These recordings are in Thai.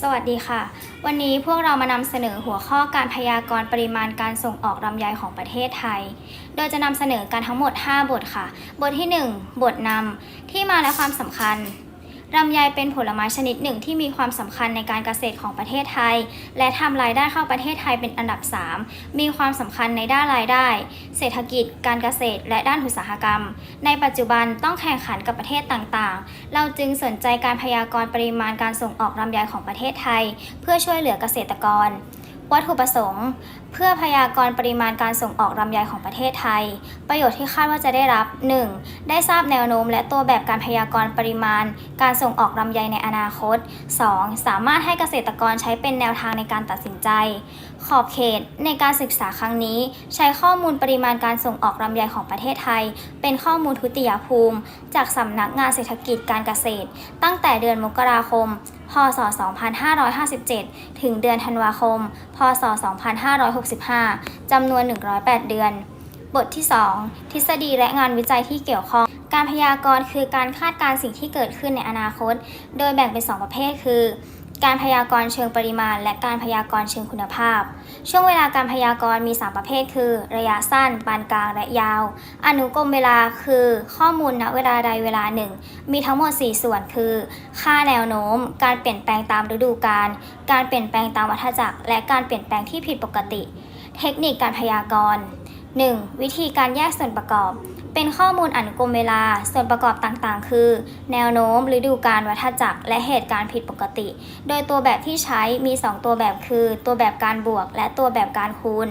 สวัสดีค่ะ วันนี้พวกเรามานำเสนอหัวข้อการพยากรณ์ปริมาณการส่งออกลำไยของประเทศไทย โดยจะนำเสนอการทั้งหมด 5 บทค่ะ บทที่ 1 บทนำที่มาและความสำคัญ ลำไยเป็นผลไม้ชนิดหนึ่งที่มีความสำคัญในการเกษตรของประเทศไทย และทำรายได้เข้าประเทศไทยเป็นอันดับ 3 มีความสำคัญในด้านรายได้ เศรษฐกิจ การเกษตร และด้านอุตสาหกรรม ในปัจจุบันต้องแข่งขันกับประเทศต่างๆ เราจึงสนใจการพยากรณ์ปริมาณการส่งออกลำไยของประเทศไทย เพื่อช่วยเหลือเกษตรกร วัตถุประสงค์เพื่อพยากรณ์ปริมาณการส่งออกลำไยของประเทศไทย ประโยชน์ที่คาดว่าจะได้รับ 1. ได้ทราบแนวโน้มและตัวแบบการพยากรณ์ปริมาณ การส่งออกลำไยในอนาคต 2. สามารถให้เกษตรกรใช้เป็นแนวทางในการตัดสินใจ ขอบเขตในการศึกษาครั้งนี้ ใช้ข้อมูลปริมาณการส่งออกลำไยของประเทศไทย เป็นข้อมูลทุติยภูมิ จากสำนักงานเศรษฐกิจการเกษตร ตั้งแต่เดือนมกราคม พศ 2557 ถึงเดือนธันวาคม พศ 2560 2565 จำนวน 108 เดือน บทที่ 2 ทฤษฎีและงานวิจัยที่เกี่ยวข้อง การพยากรณ์คือการคาดการณ์สิ่งที่เกิดขึ้นในอนาคต โดยแบ่งเป็น 2 ประเภทคือ การพยากรณ์เชิงปริมาณ และการพยากรณ์เชิงคุณภาพ ช่วงเวลาการพยากรณ์มี 3 ประเภท คือ ระยะสั้น ปานกลาง และยาว อนุกรมเวลาคือข้อมูลณเวลาใดเวลาหนึ่ง มีทั้งหมด 4 ส่วนคือ ค่าแนวโน้ม การเปลี่ยนแปลงตามฤดูกาล การเปลี่ยนแปลงตามวัฏจักร และการเปลี่ยนแปลงที่ผิดปกติ เทคนิคการพยากรณ์ 1. วิธีการแยกส่วนประกอบ เป็นข้อมูลอนุกรมเวลา ส่วนประกอบต่างๆ คือ แนวโน้มฤดูกาลวัฏจักร และเหตุการณ์ผิดปกติ โดยตัวแบบที่ใช้มี 2 ตัวแบบคือ ตัวแบบการบวก และตัวแบบการคูณ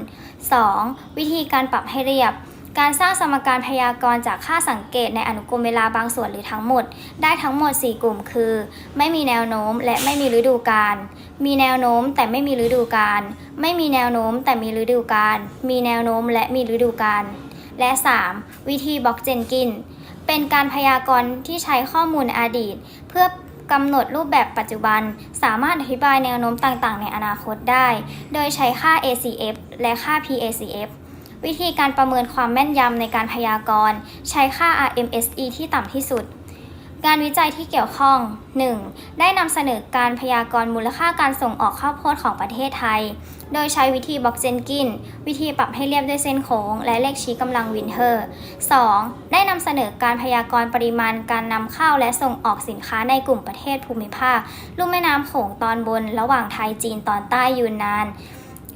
2. วิธีการปรับให้เรียบ การสร้างสมการพยากรณ์จากค่าสังเกตในอนุกรมเวลาบางส่วนหรือทั้งหมด ได้ทั้งหมด 4 กลุ่มคือ ไม่มีแนวโน้มและไม่มีฤดูกาลมีแนวโน้มแต่ไม่มีฤดูกาลไม่มีแนวโน้มแต่มีฤดูกาลมีแนวโน้มและมีฤดูกาล และ 3. วิธีบล็อกเจนกิน เป็นการพยากรณ์ที่ใช้ข้อมูลอดีต เพื่อกำหนดรูปแบบปัจจุบัน สามารถอธิบายแนวโน้มต่างๆ ในอนาคตได้ โดยใช้ค่า ACF และค่า PACF วิธีการประเมินความแม่นยำในการพยากรณ์ ใช้ค่า RMSE ที่ต่ำที่สุด งานวิจัยที่เกี่ยวข้อง 1. ได้นำเสนอการพยากรณ์มูลค่าการส่งออกข้าวโพดของประเทศไทย โดยใช้วิธีบล็อกเจนกิน วิธีปรับให้เรียบด้วยเส้นโค้ง และเลขชี้กำลังวินเทอร์ 2. ได้นำเสนอการพยากรณ์ปริมาณการนำเข้าและส่งออกสินค้าในกลุ่มประเทศภูมิภาค ลุ่มแม่น้ำโขงตอนบน ระหว่างไทยจีนตอนใต้ยูนนาน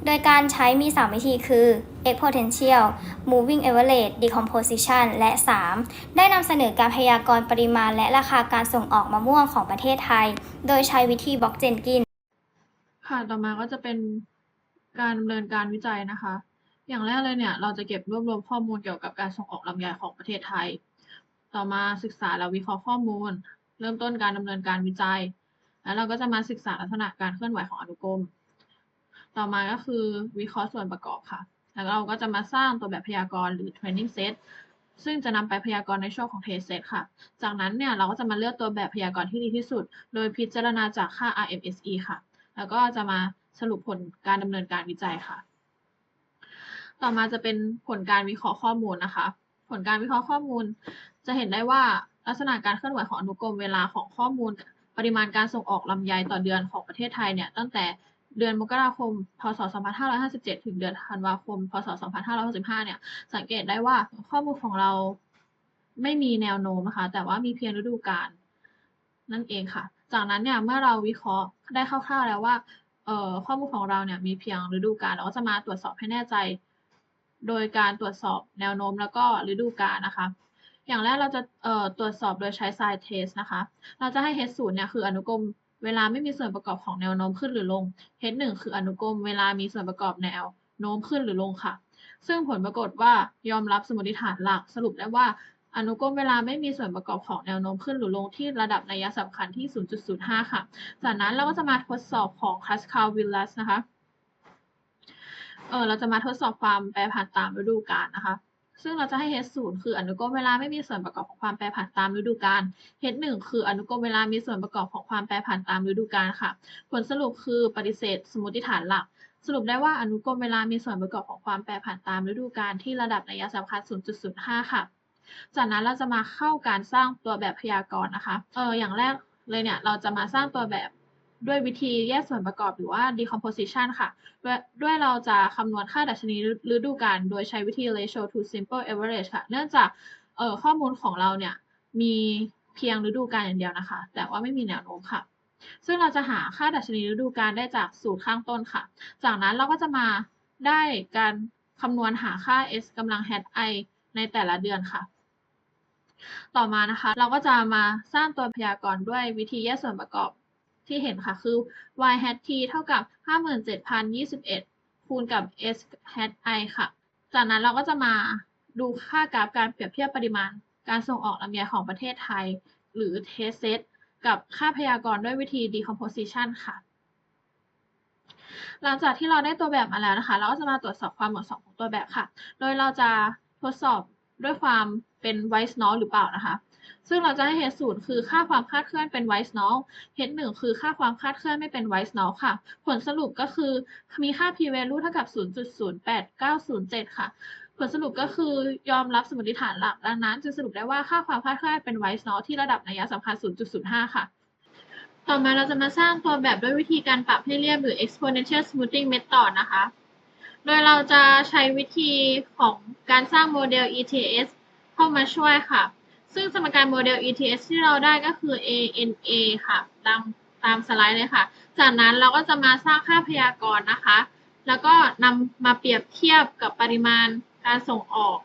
โดยการใช้มี 3 วิธีคือ exponential moving average decomposition และ 3. ได้นำเสนอการพยากรณ์ปริมาณ และราคาการส่งออกมะม่วงของประเทศไทย โดยใช้วิธีบล็อกเจนกิน ค่ะ ต่อมาก็จะเป็นการดำเนินการวิจัยนะคะ อย่างแรกเลยเนี่ยเราจะเก็บรวบรวมข้อมูลเกี่ยวกับการส่งออกลำไยของประเทศไทย ต่อมาศึกษาและวิเคราะห์ข้อมูล เริ่มต้นการดำเนินการวิจัย แล้วเราก็จะมาศึกษาลักษณะการเคลื่อนไหวของอนุกรม ต่อมาก็คือวิเคราะห์ส่วนประกอบค่ะ แล้วเราก็จะมาสร้างตัวแบบพยากรณ์หรือ training set ซึ่งจะนำไปพยากรณ์ในช่วงของ test set ค่ะ จากนั้นเนี่ยเราก็จะมาเลือกตัวแบบพยากรณ์ที่ดีที่สุด โดยพิจารณาจากค่า RMSE ค่ะ แล้วก็จะมาสรุปผลการดำเนินการวิจัยค่ะ ต่อมาจะเป็นผลการวิเคราะห์ข้อมูลนะคะ ผลการวิเคราะห์ข้อมูล จะเห็นได้ว่าลักษณะการเคลื่อนไหวของอนุกรมเวลาของข้อมูล ปริมาณการส่งออกลำไยต่อเดือนของประเทศไทยเนี่ยตั้งแต่ เดือนมกราคม พศ 2557 ถึงเดือนธันวาคม พศ 2565 เนี่ย สังเกตได้ว่าข้อมูลของเราไม่มีแนวโน้มนะคะ แต่ว่ามีเพียงฤดูกาลนั่นเองค่ะ จากนั้นเนี่ย เมื่อเราวิเคราะห์ได้คร่าวๆแล้วว่าข้อมูลของเราเนี่ยมีเพียงฤดูกาลเราก็จะมาตรวจสอบให้แน่ใจ โดยการตรวจสอบแนวโน้มแล้วก็ฤดูกาลนะคะ อย่างแรกเราจะตรวจสอบโดยใช้ side test นะคะ เราจะให้ h 0เนี่ยคืออนุกรม เวลาไม่มีส่วนประกอบของแนวโน้มขึ้นหรือลง h 1 คืออนุกรมเวลามีส่วนประกอบแนวโน้มขึ้นหรือลงค่ะ ซึ่งผลปรากฏว่ายอมรับสมมติฐานหลักสรุปได้ว่าอนุกรมเวลาไม่มีส่วนประกอบของแนวโน้มขึ้นหรือลงที่ระดับนัยสำคัญที่ 0.05 ค่ะ จากนั้นเราก็จะมาทดสอบของ Pascal Villas นะคะ เออเราจะมาทดสอบความแปรผันตามฤดูกาลนะคะ ซึ่งเราจะให้ H 0คืออนุกรมเวลาไม่มีส่วนประกอบของความแปรผันตามฤดูกาล H 1คืออนุกรมเวลามีส่วนประกอบของความแปรผันตามฤดูกาลค่ะ ผลสรุปคือปฏิเสธ สมมติฐานหลัก สรุปได้ว่าอนุกรมเวลามีส่วนประกอบของความแปรผันตามฤดูกาลที่ระดับนัยสำคัญ 0.05 ค่ะ จากนั้นเราจะมาเข้าการสร้างตัวแบบพยากรณ์นะคะ เอออย่างแรกเลยเนี่ยเราจะมาสร้างตัวแบบ ด้วยวิธีแยกส่วนประกอบหรือว่า decomposition ค่ะด้วยด้วยเราจะคำนวณค่าดัชนีฤดูกาลโดยใช้วิธี ratio to simple average ค่ะ เนื่องจากออข้อมูลของเราเนี่ยมีเพียงฤดูกาลอย่างเดียวนะคะ แต่ว่าไม่มีแนวโน้มค่ะ ซึ่งเราจะหาค่าดัชนีฤดูกาลได้จากสูตรข้างต้นค่ะ จากนั้นเราก็จะมาได้การคำนวณหาค่า s กำลัง hat i ในแต่ละเดือนค่ะ ต่อมานะคะ เราก็จะมาสร้างตัวพยากรณ์ด้วยวิธีแยกส่วนประกอบ ที่เห็นค่ะคือ y hat t เท่ากับ 57,021 คูณกับ s hat i ค่ะ จากนั้นเราก็จะมาดูค่ากราฟการเปรียบเทียบปริมาณ การส่งออกลำไยของประเทศไทย หรือ test set กับค่าพยากรณ์ด้วยวิธี decomposition ค่ะ หลังจากที่เราได้ตัวแบบมาแล้วนะคะ เราก็จะมาตรวจสอบความเหมาะสมของตัวแบบค่ะ โดยเราจะทดสอบด้วยความเป็น white null หรือเปล่านะคะ ซึ่งเราจะให้ h ศูนย์คือค่าความคลาดเคลื่อนเป็น white null h หนึ่งคือค่าความคลาดเคลื่อนไม่เป็น white null ค่ะ ผลสรุปก็คือมีค่า p value เท่ากับ 0.08907 ค่ะ ผลสรุปก็คือยอมรับสมมติฐานหลัก ดังนั้นจึงสรุปได้ว่าค่าความคลาดเคลื่อนเป็น white null ที่ระดับนัยสำคัญ 0.05 ค่ะต่อมาเราจะมาสร้างตัวแบบด้วยวิธีการปรับให้เรียบหรือ exponential smoothing method นะคะ โดยเราจะใช้วิธีของการสร้างโมเดล ETS เข้ามาช่วยค่ะ ซึ่งสมการโมเดล ETS ที่เราได้ก็คือ ANA ค่ะ ตามตามสไลด์เลยค่ะ จากนั้นเราก็จะมาสร้างค่าพยากรณ์นะคะ แล้วก็นำมาเปรียบเทียบกับปริมาณการส่งออก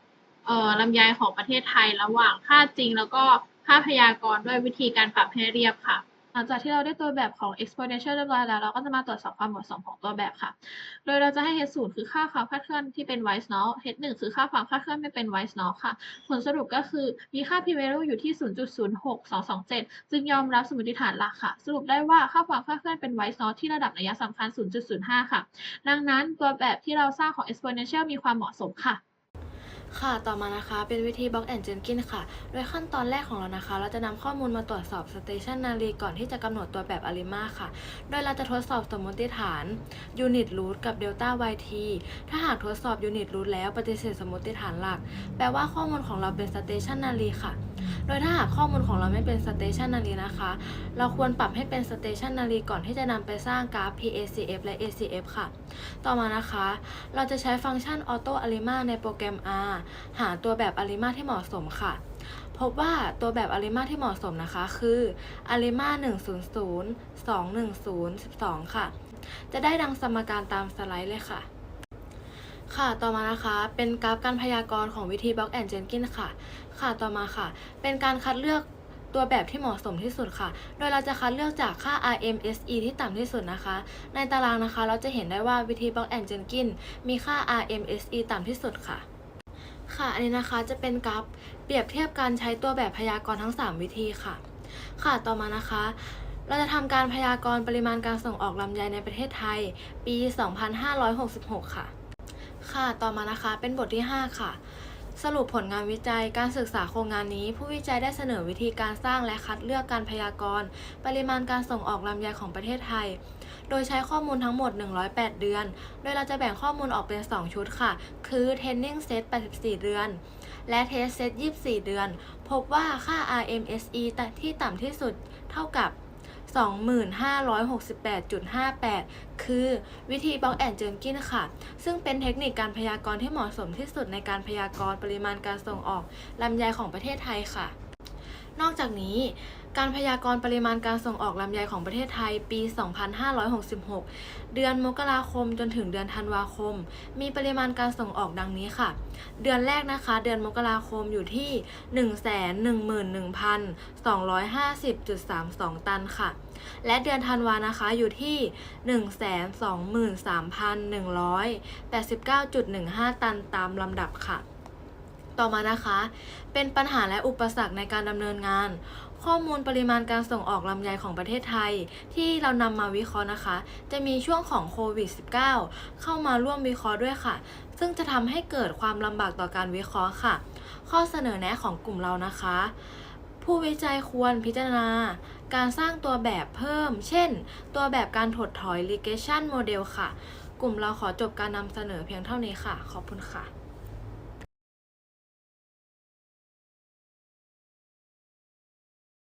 เอ่อลำไยของประเทศไทยระหว่างค่าจริง แล้วก็ค่าพยากรณ์ด้วยวิธีการปรับให้เรียบค่ะ ลังจากที่เราได้ตัวแบบของ exponential เรียบร้อยแล้ว เราก็จะมาตรวจสอบความเหมาะสมของตัวแบบค่ะ โดยเราจะให้ h ศูนย์คือค่าความคลาดเคลื่อนที่เป็น white null h หนึ่งคือค่าความคลาดเคลื่อนไม่เป็น white null ค่ะ ผลสรุปก็คือมีค่า p value อยู่ที่ 0.06227 จึงยอมรับสมมติฐานหลักค่ะ สรุปได้ว่าค่าความคลาดเคลื่อนเป็น white null ที่ระดับนัยสำคัญ 0.05 ค่ะ ดังนั้นตัวแบบที่เราสร้างของ exponential มีความเหมาะสมค่ะ ค่ะ ต่อมานะคะเป็นวิธี Box and Jenkins ค่ะ โดยขั้นตอนแรกของเรานะคะ เราจะนำข้อมูลมาตรวจสอบ Stationary ก่อนที่จะกำหนดตัวแบบ Arima ค่ะ โดยเราจะทดสอบสมมติฐาน Unit Root กับ Delta YT ถ้าหากทดสอบ Unit Root แล้วปฏิเสธสมมติฐานหลัก แปลว่าข้อมูลของเราเป็น Stationary ค่ะ โดยถ้าหากข้อมูลของเราไม่เป็น stationary นะคะ เราควรปรับให้เป็น stationary ก่อนที่จะนำไปสร้างกราฟ PACF และ ACF ค่ะ ต่อมานะคะ เราจะใช้ฟังก์ชัน Auto Arima ในโปรแกรม R หาตัวแบบ Arima ที่เหมาะสมค่ะ พบว่าตัวแบบ Arima ที่เหมาะสมนะคะ คือ Arima 100 210 12 ค่ะ จะได้ดังสมการตามสไลด์เลยค่ะ ค่ะต่อมานะคะเป็นกราฟการพยากรณ์ของวิธี Block and Jenkins ค่ะ ค่ะต่อมาค่ะ เป็นการคัดเลือกตัวแบบที่เหมาะสมที่สุดค่ะ โดยเราจะคัดเลือกจากค่า RMSE ที่ต่ำที่สุดนะคะ ในตารางนะคะเราจะเห็นได้ว่าวิธี Block and Jenkins มีค่า RMSE ต่ำที่สุดค่ะค่ะอันนี้นะคะจะเป็นกราฟเปรียบเทียบการใช้ตัวแบบพยากรณ์ทั้ง 3 วิธีค่ะ ค่ะต่อมานะคะ เราจะทำการพยากรณ์ปริมาณการส่งออกลำไยในประเทศไทย ปี 2566 ค่ะ ค่ะ ต่อมานะคะ เป็นบทที่ 5 ค่ะ สรุปผลงานวิจัย การศึกษาโครงงานนี้ ผู้วิจัยได้เสนอวิธีการสร้างและคัดเลือกการพยากรณ์ ปริมาณการส่งออกลำไยของประเทศไทย โดยใช้ข้อมูลทั้งหมด 108 เดือน โดยเราจะแบ่งข้อมูลออกเป็น 2 ชุดค่ะ คือ Training Set 84 เดือน และ Test Set 24 เดือน พบว่าค่า RMSE ที่ต่ำที่สุดเท่ากับ 2568.58 คือวิธีบล็อกแอนเจอร์กินค่ะ ซึ่งเป็นเทคนิคการพยากรณ์ที่เหมาะสมที่สุดในการพยากรณ์ปริมาณการส่งออกลำไยของประเทศไทยค่ะ นอกจากนี้ การพยากรณ์ปริมาณการส่งออกลำไยของประเทศไทยปี 2566 เดือนมกราคมจนถึงเดือนธันวาคม มีปริมาณการส่งออกดังนี้ค่ะ เดือนแรกนะคะ เดือนมกราคมอยู่ที่ 111,250.32 ตันค่ะ และเดือนธันวานะคะอยู่ที่ 123,189.15 ตันตามลำดับค่ะ ต่อมานะคะ เป็นปัญหาและอุปสรรคในการดำเนินงาน ข้อมูลปริมาณการส่งออกลำไยของประเทศไทย ที่เรานำมาวิเคราะห์นะคะ จะมีช่วงของโควิด -19 เข้ามาร่วมวิเคราะห์ด้วยค่ะ ซึ่งจะทำให้เกิดความลำบากต่อการวิเคราะห์ค่ะ ข้อเสนอแนะของกลุ่มเรานะคะ ผู้วิจัยควรพิจารณา การสร้างตัวแบบเพิ่ม เช่น ตัวแบบการถดถอย regression model ค่ะ กลุ่มเราขอจบการนำเสนอเพียงเท่านี้ค่ะ ขอบคุณค่ะ